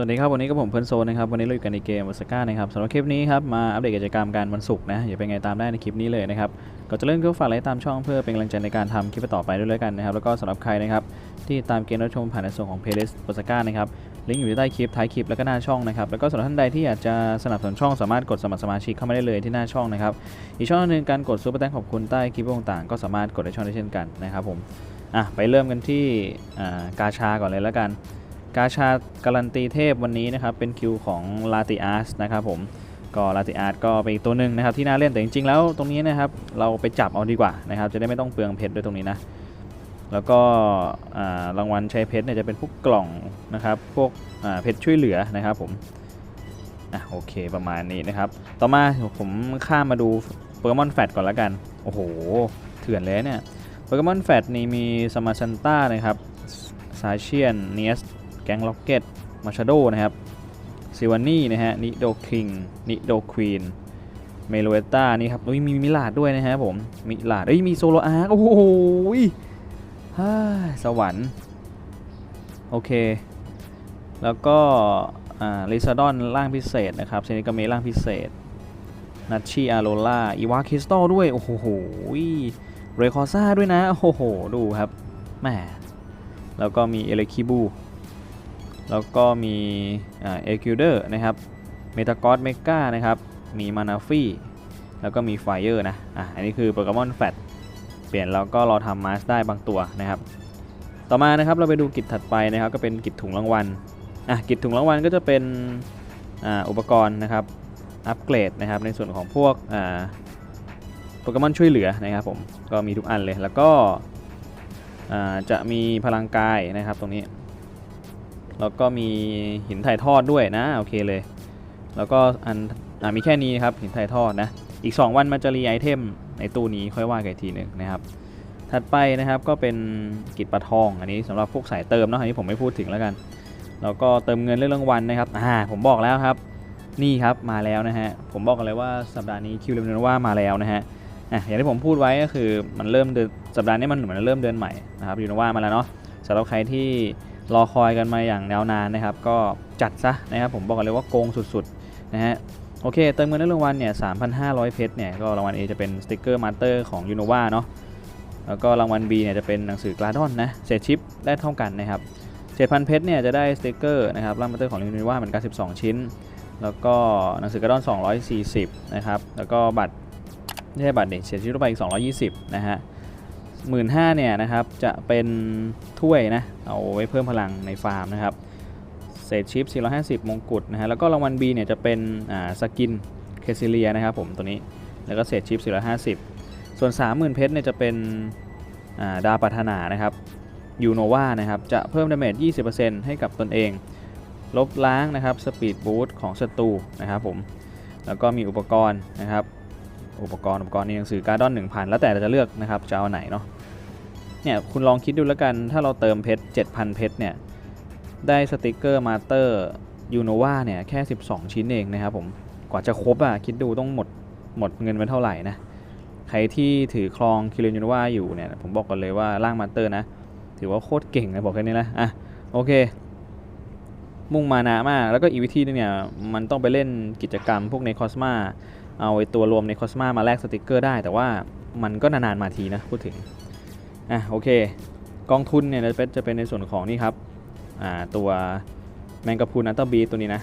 วัสดีครับวันนี้ก็ผมเพื่อนโซนนะครับวันนี้เราอยู่กันในเกมวอสก้านะครับสำหรับคลิปนี้ครับมาอัปเดตกิจกรรมการวันศุกร์นะอย่าเป็นไงตามได้ในคลิปนี้เลยนะครับก็จะเริ่มก็ฝากไลค์ตามช่องเพื่อเป็นกำลังใจในการทำคลิปต่อไปด้วยแล้วกันนะครับแล้วก็สำหรับใครนะครับที่ตามเกมรับชมผ่านในส่วนของเพลย์ลิสต์วอสก้านะครับลิงก์อยู่ใต้คลิปท้ายคลิปแล้วก็หน้าช่องนะครับแล้วก็สำหรับท่านใดที่อยากจะสนับสนุนช่องสามารถกดสมัครสมาชิกเข้ามาได้เลยที่หน้าช่องนะครับอีกช่องหนึ่งการกดซูเปอร์แตงขอบคุณใต้คลิปต่างๆก็สามารถกดในช่องได้เช่นกันนะครับผมอะไปเริ่มกันที่อ่ากาชาก่อนเลยแล้วกัน กาชาการันตีเทพวันนี้นะครับเป็นคิวของลาติอาร์สนะครับผมก็ลาติอาร์สก็เป็นอีกตัวหนึ่งนะครับที่น่าเล่นแต่จริงๆแล้วตรงนี้นะครับเราไปจับเอาดีกว่านะครับจะได้ไม่ต้องเปลืองเพชรด้วยตรงนี้นะแล้วก็รางวัลใช้เพชรเนี่ยจะเป็นพวกกล่องนะครับพวกเพชรช่วยเหลือนะครับผมอะโอเคประมาณนี้นะครับต่อมาผมข้ามมาดูโปเกมอนแฟตก่อนละกัน โอ้โห เถื่อนเลยเนี่ยโปเกมอนแฟตนี่มีสมาชันต้านะครับซาเชียนเนียส แก๊งล็อกเก็ตมาชาโดนะครับซิวานี่นะฮะนิโดคิงนิโดควีนเมโลเอต้านี่ครับอุ้ยมีมิลาดด้วยนะฮะผมมิลาดเอ้ยมีโซโลอาร์โอ้โหฮ่าสวรรค์โอเค แล้วก็อ่าลิซาดอนร่างพิเศษนะครับเซนิกาเมร่างพิเศษนัชชีอาโรล่าอีวาคริสตอลด้วย โอ้โหเรคอซ่าด้วยนะ โอ้โห ดูครับแหมแล้วก็มีเอเลคิบู แล้วก็มีเอคิวเดอร์นะครับเมตากอสเมกานะครับ มีมานาฟี่แล้วก็มีไฟเออร์นะ อะ อันนี้คือโปเกมอนแฟตเปลี่ยนแล้วก็เราทำมาสได้บางตัวนะครับ ต่อมานะครับเราไปดูกิจถัดไปนะครับ ก็เป็นกิจถุงรางวัล อะ กิจถุงรางวัลก็จะเป็นอ,อุปกรณ์นะครับ อัปเกรดนะครับ ในส่วนของพวกโปเกมอนช่วยเหลือนะครับผม ก็มีทุกอันเลย แล้วก็จะมีพลังกายนะครับตรงนี้ แล้วก็มีหินถ่ายทอดด้วยนะโอเคเลย แล้วก็อันอ่ามีแค่นี้ครับหินถ่ายทอดนะอีก 2 วันมันจะรีไอเทมในตู้นี้ค่อยว่ากันทีหนึ่งนะครับ ถัดไปนะครับก็เป็นกิจปลาทองอันนี้สำหรับพวกสายเติมเนาะอันนี้ผมไม่พูดถึงแล้วกัน แล้วก็เติมเงินเรื่องรางวัลนะครับอ่าผมบอกแล้วครับนี่ครับมาแล้วนะฮะผมบอกกันเลยว่าสัปดาห์นี้คิวเลมเนว่ามาแล้วนะฮะอะอย่างที่ผมพูดไว้ก็คือมันเริ่มเดือนสัปดาห์นี้มันเหมือนเริ่มเดือนใหม่นะครับยูโนว่ามาแล้วเนาะสำหรับใครที่ รอคอยกันมาอย่างยาวนานนะครับ ก็จัดซะนะครับผมบอกกันเลยว่าโกงสุดๆนะฮะโอเค เติมเงินในรางวัลเนี่ย 3,500 เพชรเนี่ย ก็รางวัล A จะเป็นสติกเกอร์มาสเตอร์ของยูโนวาเนาะ แล้วก็รางวัล B เนี่ยจะเป็นหนังสือกลาดอนนะ เศษชิปได้เท่ากันนะครับ 7,000 เพชรเนี่ยจะได้สติกเกอร์นะครับร่างมาสเตอร์ของยูโนวาเหมือนกัน 12 ชิ้น แล้วก็หนังสือกลาดอน 240 นะครับ แล้วก็บัตรไม่ใช่บัตรเนี่ยเศษชิปลงไปอีก 220 นะฮะ หมื่นห้าเนี่ยนะครับจะเป็นถ้วยนะเอาไว้เพิ่มพลังในฟาร์มนะครับเศษชิป 450 มงกุฎนะฮะแล้วก็รางวัล B เนี่ยจะเป็นอ่าสกินเคซิเลียนะครับผมตัวนี้แล้วก็เศษชิป 450 ส่วน 30,000 เพชรเนี่ยจะเป็นอ่าดาปัฒนานะครับยูโนวานะครับจะเพิ่มดาเมจ 20%ให้กับตนเอง ลบล้างนะครับสปีดบูสต์ของศัตรูนะครับผมแล้วก็มีอุปกรณ์นะครับ อุปกรณ์อุปกรณ์ในหนังสือการ์ดอน1,000แล้วแต่เราจะเลือกนะครับจะเอาไหนเนาะเนี่ยคุณลองคิดดูแล้วกันถ้าเราเติมเพชร7,000 เพชรเนี่ยได้สติกเกอร์มาสเตอร์ยูโนวาเนี่ยแค่ 12 ชิ้นเองนะครับผมกว่าจะครบอะคิดดูต้องหมดหมดเงินไปเท่าไหร่นะใครที่ถือครองคิรินยูโนวาอยู่เนี่ยผมบอกกันเลยว่าร่างมาสเตอร์นะ ถือว่าโคตรเก่งนะบอกแค่นี้นะอะโอเค มุ่งมานะมาก แล้วก็อีกวิธีนึงเนี่ยมันต้องไปเล่นกิจกรรมพวกในคอสมา เอาไอ้ตัวรวมในคอสมามาแลกสติกเกอร์ได้ แต่ว่ามันก็นานๆมาทีนะพูดถึง อะโอเค กองทุนเนี่ยจะเป็นจะเป็นในส่วนของนี่ครับ อ่าตัวแมงกะพรุนอัลตบีตัวนี้นะ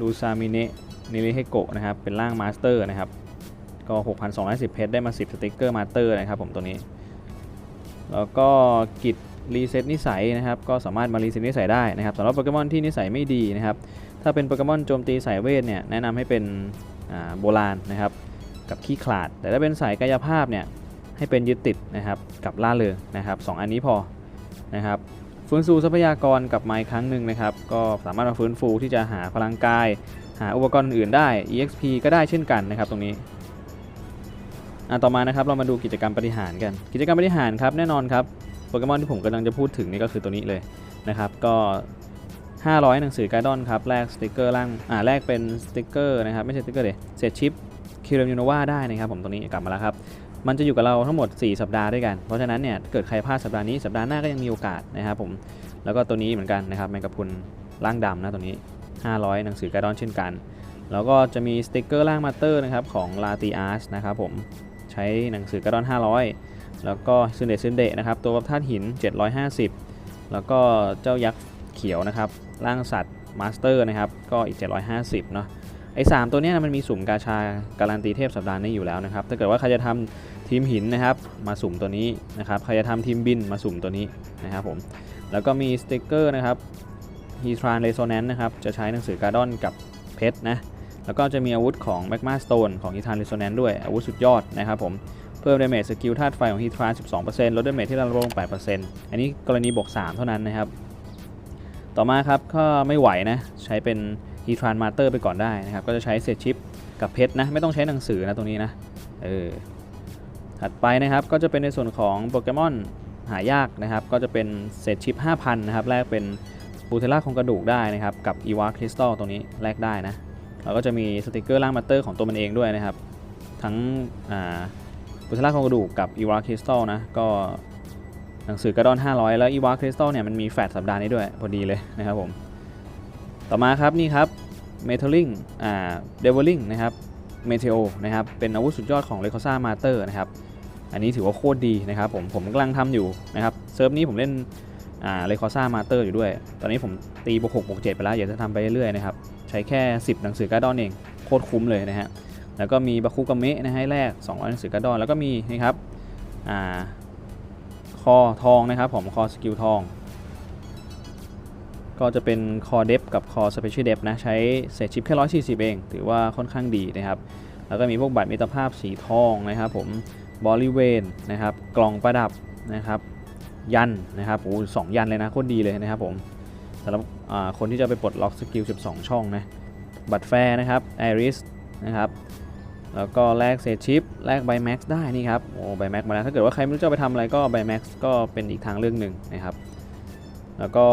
ลูซามิเนะนิริเฮโกะนะครับ เป็นร่างมาสเตอร์นะครับ ก็ 6,210 เพชรได้มา 10 สติกเกอร์มาสเตอร์นะครับผมตัวนี้ แล้วก็กิจรีเซ็ตนิสัยนะครับ ก็สามารถมารีเซ็ตนิสัยได้นะครับสำหรับโปเกมอนที่นิสัยไม่ดีนะครับ ถ้าเป็นโปเกมอนโจมตีสายเวทเนี่ยแนะนำให้เป็น โบราณนะครับกับขี้ขลาด แต่ถ้าเป็นสายกายภาพเนี่ยให้เป็นยึดติดนะครับกับล่าเริงนะครับสองอันนี้พอนะครับฟื้นฟูทรัพยากรกับไม้ครั้งหนึ่งนะครับก็สามารถมาฟื้นฟูที่จะหาพลังกาย หาอุปกรณ์อื่นได้ EXP ก็ได้เช่นกันนะครับตรงนี้อะต่อมานะครับเรามาดูกิจกรรมปฏิหารกัน กิจกรรมปฏิหารครับแน่นอนครับโปเกมอนที่ผมกำลังจะพูดถึงนี่ก็คือตัวนี้เลยนะครับก็ 500 หนังสือไกด์ดอนครับแลกสติกเกอร์ล่างอ่าแลกเป็นสติกเกอร์นะครับไม่ใช่สติกเกอร์เดเศษชิปคิร m ยูโนวาได้นะครับผมตรงนี้กลับมาแล้วครับมันจะอยู่กับเราทั้งหมด 4 สัปดาห์ด้วยกัน เพราะฉะนั้นเนี่ยเกิดใครพลาดสัปดาห์นี้สัปดาห์หน้าก็ยังมีโอกาสนะครับผมแล้วก็ตัวนี้เหมือนกันนะครับแมงกะพุนร่างดำนะตัวนี้ 500 หนังสือไการ์ดอนเช่นกัน แล้วก็จะมีสติกเกอร์ร่างมาสเตอร์นะครับของ l a t i a r s นะครับผมใช้หนังสือไการ์ดอน 500 แล้วก็ซึนเดซึนเดนะครับตัวธาตุหิน 750 แล้วก็เจ้ายักษ์ เขียวนะครับร่างสัตว์มาสเตอร์นะครับก็อีก 750เนาะไอ้สามตัวนี้มันมีสุ่มกาชาการันตีเทพสัปดาห์นี้อยู่แล้วนะครับถ้าเกิดว่าใครจะทำทีมหินนะครับมาสุ่มตัวนี้นะครับใครจะทำทีมบินมาสุ่มตัวนี้นะครับผมแล้วก็มีสติกเกอร์นะครับ h e t r a n Resonance นะครับจะใช้หนังสือการ์ดอนกับเพชรนะแล้วก็จะมีอาวุธของ Magma Stone ของ h e t r a n Resonance ด้วยอาวุธสุดยอดนะครับผมเพิ่มเดเมจสกิลธาตุไฟของ h e t r a n 12%ลดดเมจที่เราลง8%อันนี้กรณีบวก3เท่านั้นนะครับ ต่อมาครับก็ไม่ไหวนะ ใช้เป็น e t r a n m a t e r ไปก่อนได้นะครับ ก็จะใช้เศษชิปกับเพชรนะ ไม่ต้องใช้หนังสือนะตรงนี้นะ เออ ถัดไปนะครับก็จะเป็นในส่วนของโปเกมอนหายากนะครับ ก็จะเป็นเศษชิป 5,000 นะครับ แลกเป็นบูเทล่าของกระดูกได้นะครับ กับอีวาคริสตัลตรงนี้แลกได้นะแล้วก็จะมีสติกเกอร์ล่างมัตเตอร์ของตัวมันเองด้วยนะครับ ทั้งบูเทล่าของกระดูกกับอีวาคริสตัลนะ ก็ หนังสือกระดอน 500 แล้วอีวาคริสตัลเนี่ยมันมีแฟดสัปดาห์นี้ด้วย พอดีเลยนะครับผม ต่อมาครับนี่ครับเมทัลลิงอ่าเดวิลลิงนะครับเมเทโอนะครับเป็นอาวุธสุดยอดของเลคอซ่ามาเตอร์นะครับอันนี้ถือว่าโคตรดีนะครับผมผมกำลังทำอยู่นะครับเซิร์ฟนี้ผมเล่นอ่าเลคอซ่ามาเตอร์อยู่ด้วย ตอนนี้ผมตีบวก6บวก7ไปแล้วอยากจะทำไปเรื่อยๆนะครับใช้แค่ 10 หนังสือกร์ดอนเองโคตรคุ้มเลยนะฮะแล้วก็มีบาคุกาเมะนะให้แรก200หนังสือกร์ดอนแล้วก็มีนี่ครับอ่า อทองนะครับผมคอสกิลทอง ก็จะเป็นคอเดฟกับคอสเปเชียลเดฟนะ ใช้เศษชิปแค่ 140 เอง ถือว่าค่อนข้างดีนะครับ แล้วก็มีพวกบัตรมิตรภาพสีทองนะครับผมบริเวณนะครับ กล่องประดับนะครับ ยันนะครับโอ้สองยันเลยนะโคตรดีเลยนะครับผมสำหรับคนที่จะไปปลดล็อกสกิล 12 ช่องนะ บัตรแฟร์นะครับไอริสนะครับ แล้วก็แลกเศษชิปแลกไบแม็กซ์ได้นี่ครับโอ้ไบแม็กซ์มาแล้วถ้าเกิดว่าใครไม่รู้จะไปทำอะไรก็ไบแม็กซ์ก็เป็นอีกทางเรื่องหนึ่งนะครับ แล้วก็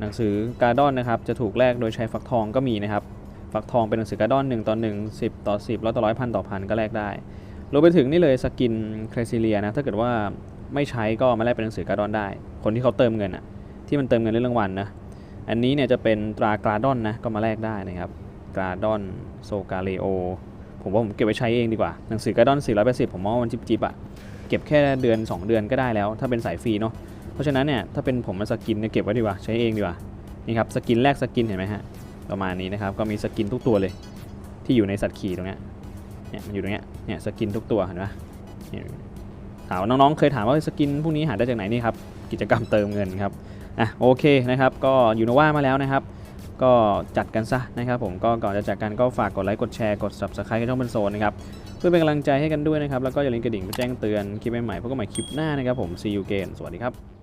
หนังสือการ์ดอนนะครับจะถูกแลกโดยใช้ฟักทองก็มีนะครับฟักทองเป็นหนังสือการ์ดอน1ต่อ1 10 ต่อ 10ร้อยต่อร้อยพันต่อพันก็แลกได้รวมไปถึงนี่เลยสกินเครซิเลียนะถ้าเกิดว่าไม่ใช้ก็มาแลกเป็นหนังสือการ์ดอนได้ คนที่เขาเติมเงินอะที่มันเติมเงินเรื่องรางวัลนะอันนี้เนี่ยจะเป็นตรากราดอนนะก็มาแลกได้นะครับกราดอนโซกาเลโอ ผมว่าผมเก็บไว้ใช้เองดีกว่า หนังสือกร์ดอน 480 ผมมองว่ามันจิบจิบๆอะเก็บแค่เดือน 2 เดือนก็ได้แล้ว ถ้าเป็นสายฟรีเนาะ เพราะฉะนั้นเนี่ยถ้าเป็นผมมาสกินเนี่ยเก็บไว้ดีกว่าใช้เองดีกว่า นี่ครับสกินแรกสกินเห็นไหมฮะ ประมาณนี้นะครับ ก็มีสกินทุกตัวเลย ที่อยู่ในสัตว์ขี่ตรงเนี้ย เนี่ยมันอยู่ตรงเนี้ย เนี่ยสกินทุกตัวเห็นไหมถามน้องๆเคยถามว่าสกินพวกนี้หาได้จากไหนนี่ครับ กิจกรรมเติมเงินครับ อะโอเคนะครับ ก็ยูโนวามาแล้วนะครับ ก็จัดกันซะนะครับผมก็ก่อนจะจากกันก็ฝากกดไลค์กดแชร์กด subscribe ให้ช่องเป็นโซนนะครับเพื่อเป็นกำลังใจให้กันด้วยนะครับแล้วก็อย่าลืมกระดิ่งเพื่อแจ้งเตือนคลิปใหม่ๆพบกันใหม่คลิปหน้านะครับผม see you again สวัสดีครับ